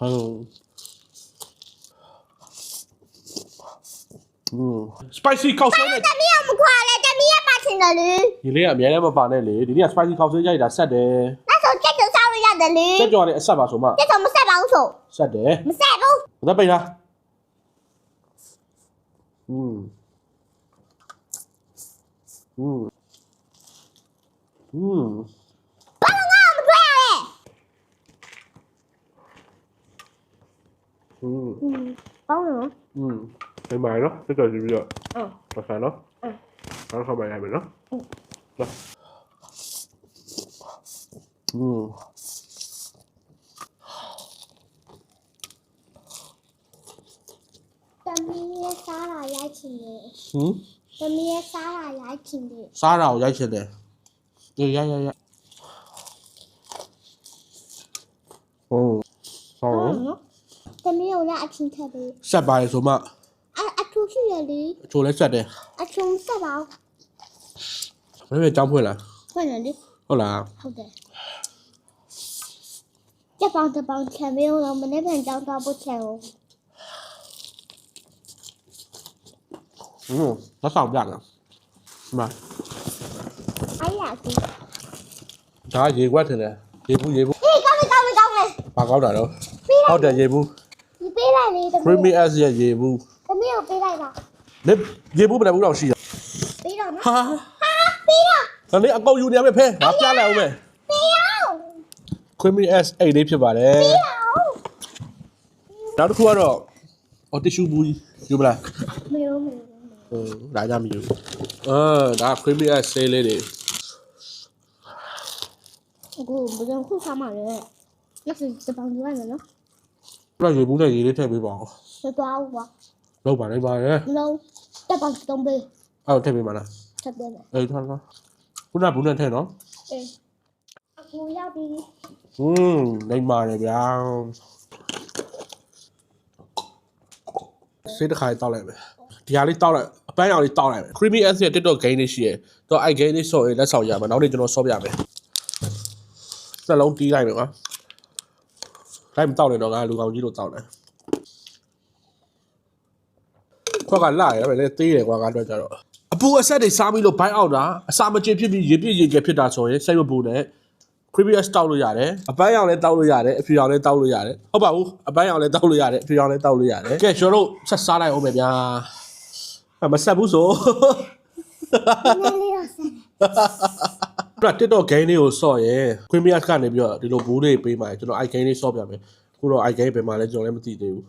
ဟုတ်อืม spicy ခောက်ဆွဲနဲ့ တမီးကမခွာလဲတမီးကပါချင်တယ်လေ ဒီလေးကအများနဲ့မပါနဲ့လေဒီနေ့က spicy ခောက်ဆွဲရိုက်တာဆက်တယ် နောက်ဆုံးချက်ချက်စားလို့ရတယ်လေ ကြက်ကြော်နဲ့အဆက်ပါဆိုမှ ချက်ချက်မဆက်ပါဘူးဆို ဆက်တယ် မဆက်ဘူး ဘာသာပိတ်လားอืมอืมอืม อืม อืมကောင်းနော် อืมไปใหม่เนาะจะเกิดสิพี่อ่ะ อืม ราคาเนาะ อืม แล้วเข้าไปได้ไหมเนาะ อืม เนาะอืม တမီးရဲ့စားတာရိုက်ချင်တယ် หืม တမီးရဲ့စားတာရိုက်ချင်တယ် စားတာကိုရိုက်ချင်တယ်အေးရရရဟုတ်ဟုတ် နော် တမီးကိုလည်းအချင်းထက်တယ် ဆက်ပါလေဆိုမှ အအထူးရှိရလေ အချိုလဲဆက်တယ် အချုံဆက်ပါဦး မင်းမကြောင်းဖွင့်လား ဖွင့်တယ်လေ ဟုတ်လား ဟုတ်တယ်ကြက်ပေါင်းတစ်ပေါင်းချန်မင်းအောင်မနေ့ပြန်ကြောင်းသွားဖို့ချန်အောင် อืมแล้วสองอย่างอ่ะมา အဲ့ရကူ ဒါကရေခွက်ထင်တယ်ရေဘူးရေဘူး ဟေးကောင်းပြီကောင်းပြီကောင်းပြီ ဘာကောက်တာတော့ ပြီးတော့ ဟုတ်တယ်ရေဘူး ဒီပေး လိုက်လေတမီး creamy s ရဲ့ရေဘူးတမီးကိုပေးလိုက်ပါလေရေဘူးဘယ်နှဘူးတော့ရှိရပြီးတော့နော်ဟာပြီးတော့ဒါလေးအကောက်ယူနေရမယ်ဖဲငါပြလိုက်အောင်မယ်ပြီးတော့ creamy s အိတ်လေးဖြစ်ပါတယ်ပြီးတော့နောက်တစ်ခုကတော့အော်တီရှူဘူးယူမလားမလို့မလို့ဟိုဒါကြမယူအာဒါ creamy s ဆေးလေးတွေအခုဘယ်လိုခုစားမှလဲလက်စတပေါင်းယူရမယ်နော်ပြီး တော့ရေဘူးနဲ့ရေလေးထည့်ပေးပါဦးဆက်သွားဦးကွာလောက်ပါလိုက်ပါရဲ့မလို့တက်ပေါင်းတုံးပေးအဲ့တော့ထည့်ပေးပါလားဆက်ပြန်မယ်အေးထားထားခုနကဘူးနဲ့ထည့်နော်အေးအခုရောက်ပြီอืมနိုင်ပါတယ်ဗျာစိတ်တစ်ခါတောက်လိုက်မယ်ဒီဟာလေးတောက်လိုက်အပန်းရောင်လေးတောက်လိုက်မယ် creamy s ရဲ့ TikTok game လေးရှိရယ်တော့အဲ့ game လေးဆော့ရင်လက်ဆောင်ရမယ်နောက်နေ့ကျွန်တော်ဆော့ပြမယ်စက်လုံးတီးလိုက်မယ်ကွာ လိုက်မတောက်နဲ့တော့ငါလူကောင်ကြီးတို့တောက်တယ်ခွက်ကလာရမယ်လေသေးတယ်ကွာကတော့ကြတော့အပူအဆက်တွေစားပြီးလို့ဘိုင်းအောင်တာအစာမကျဖြစ်ပြီးရေပြည့်ရေကျဖြစ်တာဆိုရင်စိတ်မပူနဲ့ creepy တောက်လို့ရတယ်အပန်းရောင်လည်းတောက်လို့ရတယ်အဖြူရောင်လည်းတောက်လို့ရတယ်ဟုတ်ပါဘူးအပန်းရောင်လည်းတောက်လို့ရတယ်အဖြူရောင်လည်းတောက်လို့ရတယ်ကဲကျွန်တော်တို့ဆက်စားလိုက်အောင်မယ်ဗျာအမဆက်ဘူးဆို နည်းလေးတော့ဆက်ပြတ် TikTok game လေးကိုဆော့ရဲ creepy ကနေပြီးတော့ဒီလိုဘူးလေးပေးမှာကျွန်တော် i game လေးဆော့ပြမယ်ခုတော့ i game ပဲမှာလဲကျွန်တော်လည်းမသိသေးဘူး